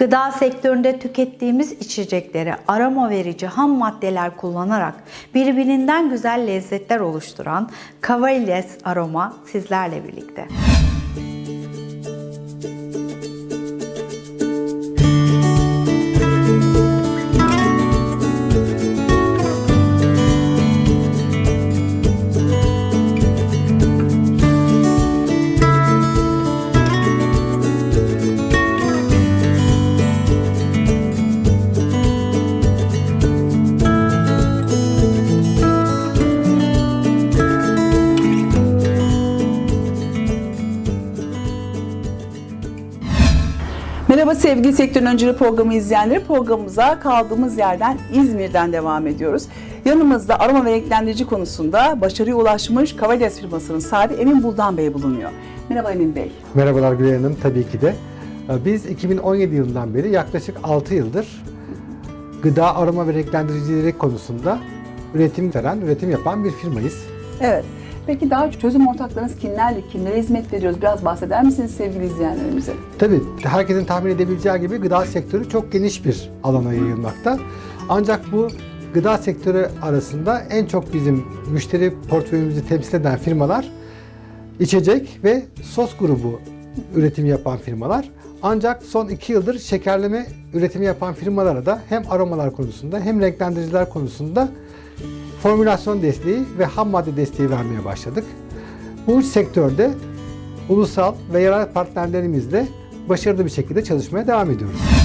Gıda sektöründe tükettiğimiz içecekleri aroma verici ham maddeler kullanarak birbirinden güzel lezzetler oluşturan Cavalles Aroma sizlerle birlikte. Sevgili Sektörün Öncülü programı izleyenleri. Programımıza kaldığımız yerden İzmir'den devam ediyoruz. Yanımızda aroma ve renklendirici konusunda başarıya ulaşmış Kavales firmasının sahibi Emin Buldan Bey bulunuyor. Merhaba Emin Bey. Merhabalar Gülay Hanım, tabii ki de. Ee, Biz 2017 yılından beri yaklaşık 6 yıldır gıda aroma ve renklendiricileri konusunda üretim veren, üretim yapan bir firmayız. Evet. Peki daha çözüm ortaklarınız kimlerle, kimlere hizmet veriyoruz? Biraz bahseder misiniz sevgili izleyenlerimize? Tabii herkesin tahmin edebileceği gibi gıda sektörü çok geniş bir alana yayılmakta. Ancak bu gıda sektörü arasında en çok bizim müşteri portföyümüzü temsil eden firmalar içecek ve sos grubu üretim yapan firmalar. Ancak son iki yıldır şekerleme üretimi yapan firmalara da hem aromalar konusunda hem renklendiriciler konusunda formülasyon desteği ve ham madde desteği vermeye başladık. Bu sektörde ulusal ve yerel partnerlerimizle başarılı bir şekilde çalışmaya devam ediyoruz.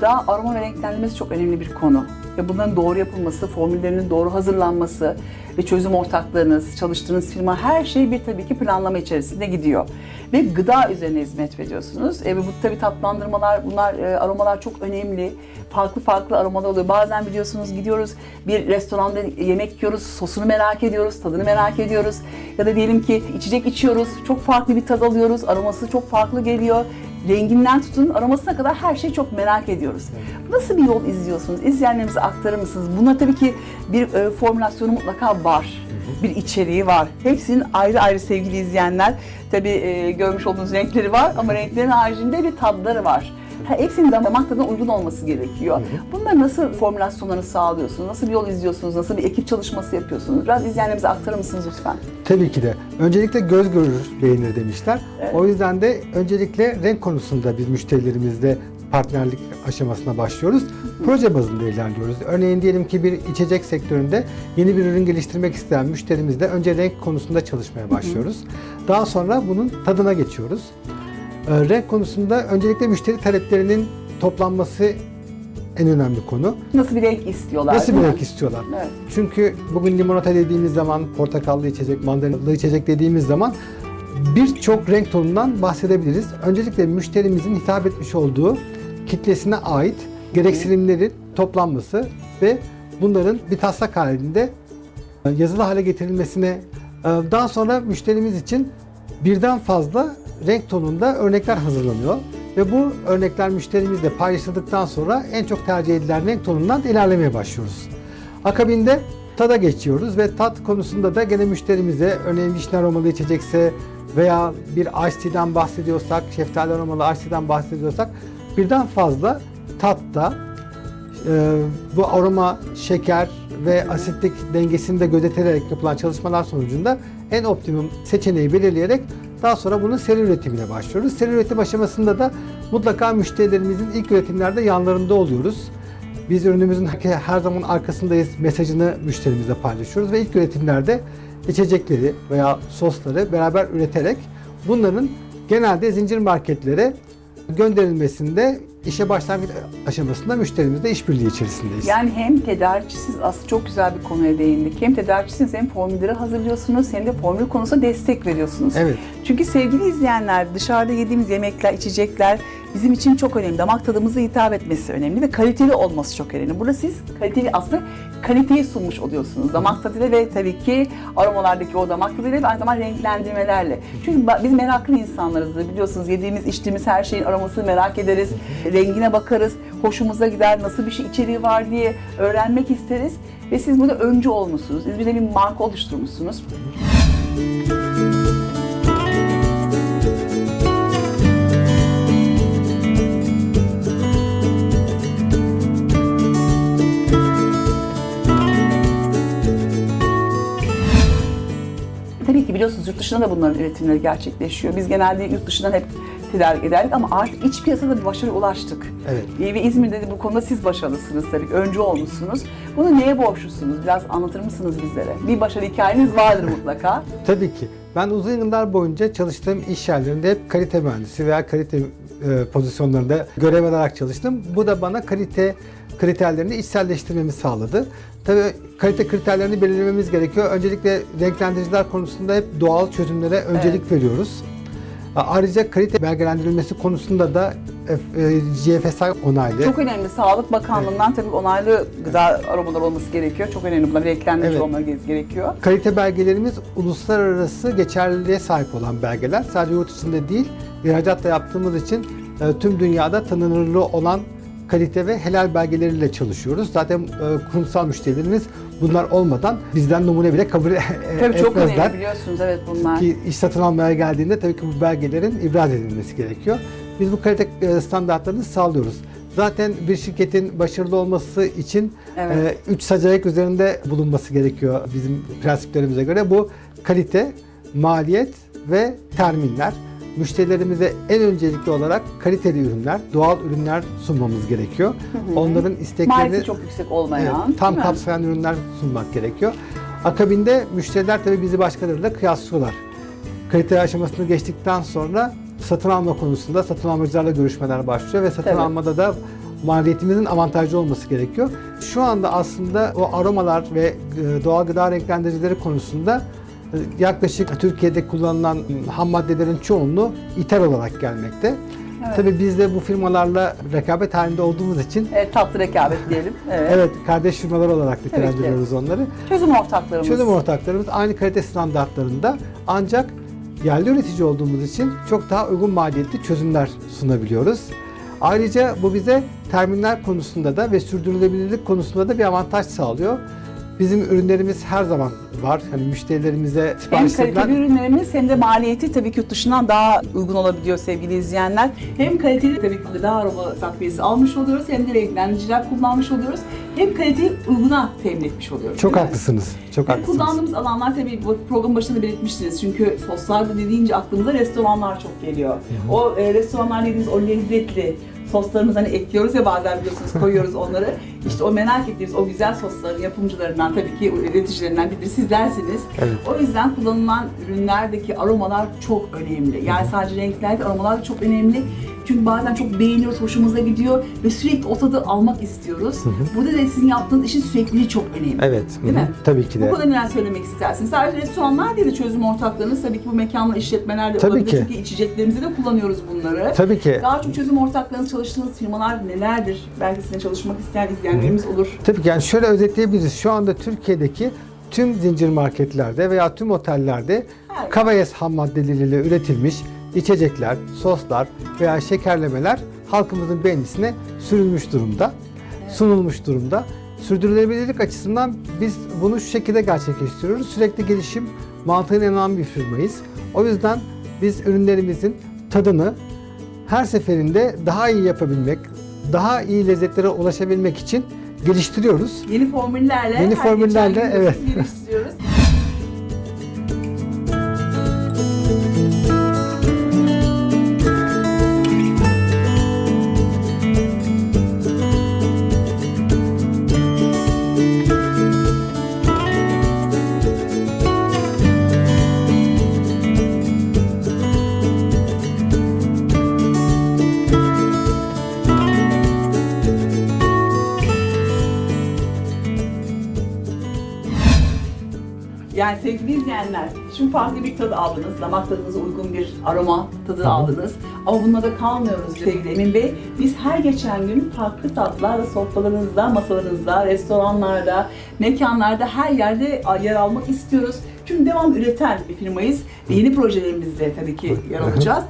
Gıda, aroma renklendirmesi çok önemli bir konu. Ve bunların doğru yapılması, formüllerinin doğru hazırlanması ve çözüm ortaklarınız, çalıştığınız firma her şey bir tabii ki planlama içerisinde gidiyor. Ve gıda üzerine hizmet veriyorsunuz. E, bu tabii tatlandırmalar, bunlar, e, aromalar çok önemli. Farklı farklı aromalar oluyor. Bazen biliyorsunuz gidiyoruz bir restoranda yemek yiyoruz, sosunu merak ediyoruz, tadını merak ediyoruz. Ya da diyelim ki içecek içiyoruz, çok farklı bir tad alıyoruz, aroması çok farklı geliyor renginden tutun aromasına kadar her şeyi çok merak ediyoruz. Nasıl bir yol izliyorsunuz? İzleyenlerimize aktarır mısınız? Buna tabii ki bir e, formülasyonu mutlaka var. Bir içeriği var. Hepsinin ayrı ayrı sevgili izleyenler. Tabii e, görmüş olduğunuz renkleri var ama renklerin haricinde bir tadları var. Hepsinin damak tadına uygun olması gerekiyor. Bunları nasıl formülasyonlarını sağlıyorsunuz? Nasıl bir yol izliyorsunuz? Nasıl bir ekip çalışması yapıyorsunuz? Biraz izleyenlerimize aktarır mısınız lütfen? Tabii ki de. Öncelikle göz görür beğenir demişler. O yüzden de öncelikle renk konusunda biz müşterilerimizle partnerlik aşamasına başlıyoruz. Proje bazında ilerliyoruz. Örneğin diyelim ki bir içecek sektöründe yeni bir ürün geliştirmek isteyen müşterimizle önce renk konusunda çalışmaya başlıyoruz. Daha sonra bunun tadına geçiyoruz. Ee, Renk konusunda öncelikle müşteri taleplerinin toplanması en önemli konu. Nasıl bir renk istiyorlar? Nasıl bir renk istiyorlar? Evet. Çünkü bugün limonata dediğimiz zaman, portakallı içecek, mandalinalı içecek dediğimiz zaman birçok renk tonundan bahsedebiliriz. Öncelikle müşterimizin hitap etmiş olduğu kitlesine ait gereksinimlerin toplanması ve bunların bir taslak halinde e, yazılı hale getirilmesine e, daha sonra müşterimiz için birden fazla renk tonunda örnekler hazırlanıyor ve bu örnekler müşterimizle paylaşıldıktan sonra en çok tercih edilen renk tonundan ilerlemeye başlıyoruz. Akabinde tada geçiyoruz ve tat konusunda da gene müşterimize örneğin vişne aromalı içecekse veya bir tea'den bahsediyorsak, şeftali aromalı tea'den bahsediyorsak birden fazla tatta e, bu aroma, şeker ve asitlik dengesini de gözetilerek yapılan çalışmalar sonucunda en optimum seçeneği belirleyerek daha sonra bunun seri üretimine başlıyoruz. Seri üretim aşamasında da mutlaka müşterilerimizin ilk üretimlerde yanlarında oluyoruz. Biz ürünümüzün her zaman arkasındayız mesajını müşterimizle paylaşıyoruz ve ilk üretimlerde içecekleri veya sosları beraber üreterek bunların genelde zincir marketlere gönderilmesinde işe başlangıç aşamasında müşterimizle işbirliği içerisindeyiz. Yani hem tedarikçisiniz aslında çok güzel bir konuya değindik. Hem tedarikçisiniz hem formülleri hazırlıyorsunuz hem de formül konusunda destek veriyorsunuz. Evet. Çünkü sevgili izleyenler dışarıda yediğimiz yemekler, içecekler bizim için çok önemli. Damak tadımıza hitap etmesi önemli ve kaliteli olması çok önemli. Burada siz kaliteli aslında kaliteyi sunmuş oluyorsunuz. Damak tadıyla ve tabii ki aromalardaki o damak tadıyla ve aynı zamanda renklendirmelerle. Çünkü biz meraklı insanlarızdır biliyorsunuz. Yediğimiz, içtiğimiz her şeyin aromasını merak ederiz. Rengine bakarız. Hoşumuza gider. Nasıl bir şey içeriği var diye öğrenmek isteriz. Ve siz burada öncü olmuşsunuz. İzmir'de bir marka oluşturmuşsunuz. Yurt dışında da bunların üretimleri gerçekleşiyor. Biz genelde yurt dışından hep tedarik ederdik ama artık iç piyasada bir başarıya ulaştık. Evet. Ee, Ve İzmir'de de bu konuda siz başarılısınız tabii ki, öncü olmuşsunuz. Bunu neye borçlusunuz? Biraz anlatır mısınız bizlere? Bir başarı hikayeniz vardır mutlaka. Tabii ki. Ben uzun yıllar boyunca çalıştığım iş yerlerinde hep kalite mühendisi veya kalite pozisyonlarında görev alarak çalıştım. Bu da bana kalite kriterlerini içselleştirmemi sağladı. Tabii kalite kriterlerini belirlememiz gerekiyor. Öncelikle renklendiriciler konusunda hep doğal çözümlere öncelik veriyoruz. A- Ayrıca kalite belgelendirilmesi konusunda da E, GFSI onaylı. Çok önemli. Sağlık Bakanlığı'ndan tabii onaylı gıda aromalar olması gerekiyor. Çok önemli. Bunlar renklendirici Evet. olmaları gerekiyor. Kalite belgelerimiz uluslararası geçerliliğe sahip olan belgeler. Sadece yurt içinde değil, ihracat da yaptığımız için e, tüm dünyada tanınırlığı olan kalite ve helal belgeleriyle çalışıyoruz. Zaten e, kurumsal müşterilerimiz bunlar olmadan bizden numune bile kabul e, Tabii çok etmezler. önemli biliyorsunuz evet bunlar. Ki iş satın almaya geldiğinde tabii ki bu belgelerin ibraz edilmesi gerekiyor. Biz bu kalite e, standartlarını sağlıyoruz. Zaten bir şirketin başarılı olması için Evet. 3 sacayak üzerinde bulunması gerekiyor bizim prensiplerimize göre. Bu kalite, maliyet ve terminler. Müşterilerimize en öncelikli olarak kaliteli ürünler, doğal ürünler sunmamız gerekiyor. Onların isteklerini Maliyeti çok yüksek olmayan. Evet, tam kapsayan ürünler sunmak gerekiyor. Akabinde müşteriler tabii bizi başkalarıyla kıyaslıyorlar. Kalite aşamasını geçtikten sonra satın alma konusunda satın almacılarla görüşmeler başlıyor ve satın Tabii. almada da maliyetimizin avantajlı olması gerekiyor. Şu anda aslında o aromalar ve e, doğal gıda renklendiricileri konusunda e, yaklaşık Türkiye'de kullanılan ham maddelerin çoğunluğu ithal olarak gelmekte. Evet. Tabii biz de bu firmalarla rekabet halinde olduğumuz için Evet, tatlı rekabet diyelim. Evet. Evet, kardeş firmalar olarak nitelendiriyoruz onları. Çözüm ortaklarımız. Çözüm ortaklarımız aynı kalite standartlarında ancak yerli üretici olduğumuz için çok daha uygun maliyetli çözümler sunabiliyoruz. Ayrıca bu bize terminler konusunda da ve sürdürülebilirlik konusunda da bir avantaj sağlıyor. Bizim ürünlerimiz her zaman var. Hani müşterilerimize Hem sipariş kaliteli edilen ürünlerimiz hem de maliyeti tabii ki yurt dışından daha uygun olabiliyor sevgili izleyenler. Hem kaliteli tabii ki gıda aroma takviyesi almış oluyoruz hem de renklendiriciler kullanmış oluyoruz. Hem kaliteyi uyguna temin etmiş oluyoruz. çok haklısınız. Çok Ve haklısınız. kullandığımız alanlar tabii bu program başında belirtmiştiniz. Çünkü soslarda dediğince aklımıza restoranlar çok geliyor. O e, restoranlar dediğimiz o lezzetli soslarımızı hani ekliyoruz ya bazen biliyorsunuz koyuyoruz onları. İşte o merak ettiğimiz o güzel sosların yapımcılarından tabii ki üreticilerinden biri sizlersiniz. Evet. O yüzden kullanılan ürünlerdeki aromalar çok önemli. Yani sadece renkler değil, aromalar da çok önemli. Çünkü bazen çok beğeniyoruz, hoşumuza gidiyor ve sürekli o tadı almak istiyoruz. Burada da sizin yaptığınız işin sürekliliği çok önemli. Evet, Değil hı hı. mi? Tabii ki de. Bu konuda neler söylemek istersiniz? Sadece restoranlar değil de çözüm ortaklarınız tabii ki bu mekanla işletmeler de Tabii olabilir. ki. Çünkü içeceklerimize de kullanıyoruz bunları. Tabii ki. Daha çok çözüm ortaklarınız çalıştığınız firmalar nelerdir? Belki sizinle çalışmak isteyen izleyenlerimiz olur. Tabii ki yani şöyle özetleyebiliriz. Şu anda Türkiye'deki tüm zincir marketlerde veya tüm otellerde Her- Kavayes ham maddeleriyle üretilmiş içecekler, soslar veya şekerlemeler halkımızın beğenisine sürülmüş durumda, sunulmuş durumda. Sürdürülebilirlik açısından biz bunu şu şekilde gerçekleştiriyoruz. Sürekli gelişim mantığına inanan bir firmayız. O yüzden biz ürünlerimizin tadını her seferinde daha iyi yapabilmek, daha iyi lezzetlere ulaşabilmek için geliştiriyoruz. Yeni formüllerle, Yeni formüllerle, evet. geliştiriyoruz. İzleyenler, şimdi farklı bir tadı aldınız, damak tadınıza uygun bir aroma tadı aldınız. Ama bununla da kalmıyoruz sevgili Emin Bey. Biz her geçen gün farklı tatlarla sofralarınızda, masalarınızda, restoranlarda, mekanlarda, her yerde yer almak istiyoruz. Çünkü devam üreten bir firmayız ve yeni projelerimizde tabii ki yer alacağız.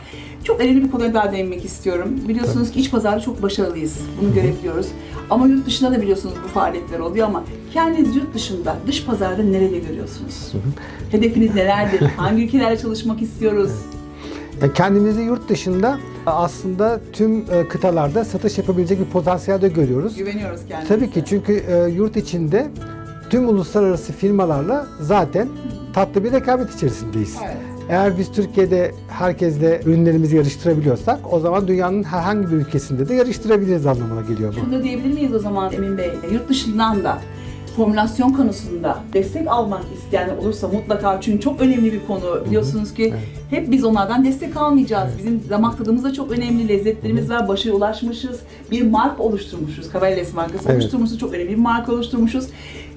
Çok önemli bir konuya daha değinmek istiyorum. Biliyorsunuz ki iç pazarda çok başarılıyız. Bunu görebiliyoruz. Ama yurt dışında da biliyorsunuz bu faaliyetler oluyor ama kendiniz yurt dışında, dış pazarda nerede görüyorsunuz? Hedefiniz nelerdir? Hangi ülkelerle çalışmak istiyoruz? Ya Kendimizi yurt dışında aslında tüm e, kıtalarda satış yapabilecek bir potansiyel de görüyoruz. Güveniyoruz kendimize. Tabii ki çünkü e, yurt içinde tüm uluslararası firmalarla zaten tatlı bir rekabet içerisindeyiz. Evet. Eğer biz Türkiye'de herkesle ürünlerimizi yarıştırabiliyorsak o zaman dünyanın herhangi bir ülkesinde de yarıştırabiliriz anlamına geliyor bu. Şunu da diyebilir miyiz o zaman Emin Bey? Yurt dışından da formülasyon konusunda destek almak isteyen olursa mutlaka çünkü çok önemli bir konu. Biliyorsunuz ki hep biz onlardan destek almayacağız. Bizim damak tadımız da çok önemli, lezzetlerimiz var, başarıya ulaşmışız. Bir marka oluşturmuşuz. Cavalles markası Evet. oluşturmuşuz. Çok önemli bir marka oluşturmuşuz.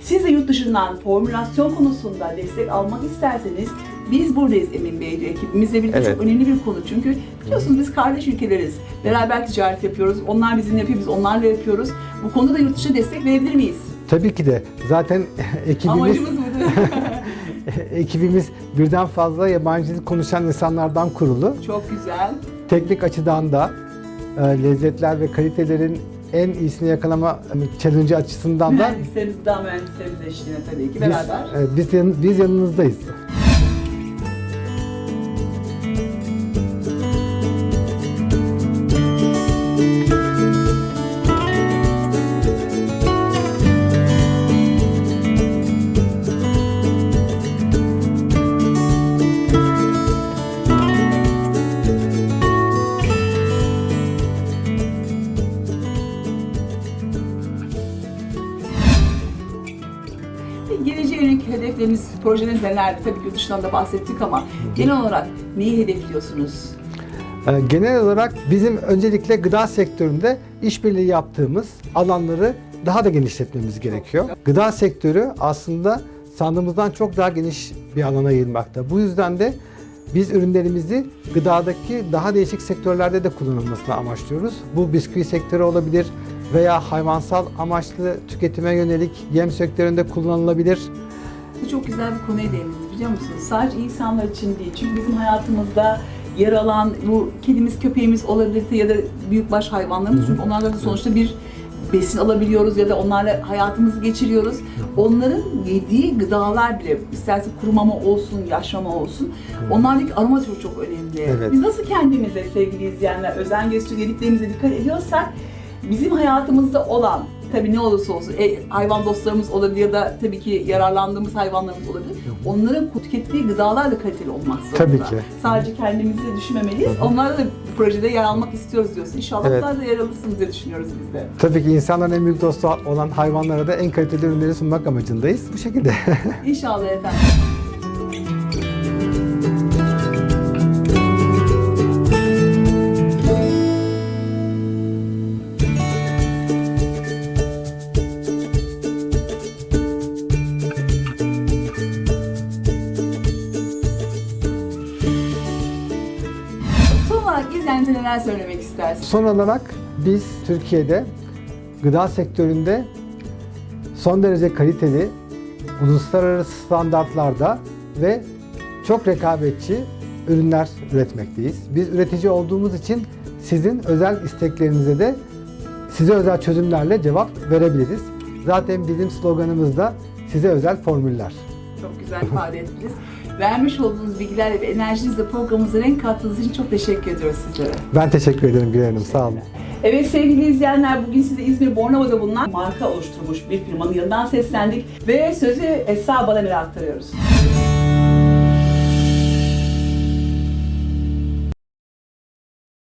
Siz de yurt dışından formülasyon konusunda destek almak isterseniz biz buradayız Emin Bey diyor. Ekibimizle birlikte Evet. çok önemli bir konu. Çünkü biliyorsunuz biz kardeş ülkeleriz. Beraber ticaret yapıyoruz. Onlar bizimle yapıyor, biz onlarla yapıyoruz. Bu konuda da yurt dışı destek verebilir miyiz? Tabii ki de zaten ekibimiz Amacımız ekibimiz birden fazla yabancı dil konuşan insanlardan kurulu. çok güzel. Teknik açıdan da e, lezzetler ve kalitelerin en iyisini yakalama e, challenge açısından da Mühendislerimiz, gıda mühendislerimiz eşliğinde tabii ki biz, beraber. e, biz, yan- biz yanınızdayız. Projeniz nelerdi? Tabii ki yurt dışından da bahsettik ama genel olarak neyi hedefliyorsunuz? E, Genel olarak bizim öncelikle gıda sektöründe işbirliği yaptığımız alanları daha da genişletmemiz gerekiyor. Gıda sektörü aslında sandığımızdan çok daha geniş bir alana yayılmakta. Bu yüzden de biz ürünlerimizi gıdadaki daha değişik sektörlerde de kullanılmasını amaçlıyoruz. Bu bisküvi sektörü olabilir veya hayvansal amaçlı tüketime yönelik yem sektöründe kullanılabilir. Bu çok güzel bir konuya değindiniz biliyor musunuz? Sadece insanlar için değil. Çünkü bizim hayatımızda yer alan bu kedimiz, köpeğimiz olabilir ya da büyükbaş hayvanlarımız. Çünkü onlardan da sonuçta bir besin alabiliyoruz ya da onlarla hayatımızı geçiriyoruz. Onların yediği gıdalar bile isterse kurumama olsun, yaşlama olsun. Onlardaki aroma çok çok önemli. Evet. Biz nasıl kendimize sevgili izleyenler özen gösteriyor, yediklerimize dikkat ediyorsak bizim hayatımızda olan tabii ne olursa olsun e, hayvan dostlarımız olabilir ya da tabii ki yararlandığımız hayvanlarımız olabilir. Onların tükettiği gıdalar da kaliteli olmak zorunda. Tabii ki. Sadece kendimizi düşünmemeliyiz. Onlarla da bu projede yer almak istiyoruz diyorsun. İnşallah Evet. bunlar da yer alırsınız diye düşünüyoruz biz de. Tabii ki insanların en büyük dostu olan hayvanlara da en kaliteli ürünleri sunmak amacındayız. Bu şekilde. İnşallah efendim. İzleyicilerimize neler söylemek istersiniz? Son olarak biz Türkiye'de gıda sektöründe son derece kaliteli, uluslararası standartlarda ve çok rekabetçi ürünler üretmekteyiz. Biz üretici olduğumuz için sizin özel isteklerinize de size özel çözümlerle cevap verebiliriz. Zaten bizim sloganımız da size özel formüller. Çok güzel ifade ettiniz. Vermiş olduğunuz bilgilerle ve enerjinizle programımıza renk kattığınız için çok teşekkür ediyoruz sizlere. Ben teşekkür ederim Güler Hanım. Sağ olun. Evet sevgili izleyenler bugün size İzmir Bornova'da bulunan marka oluşturmuş bir firmanın yanından seslendik ve sözü Esra Balamir'e aktarıyoruz.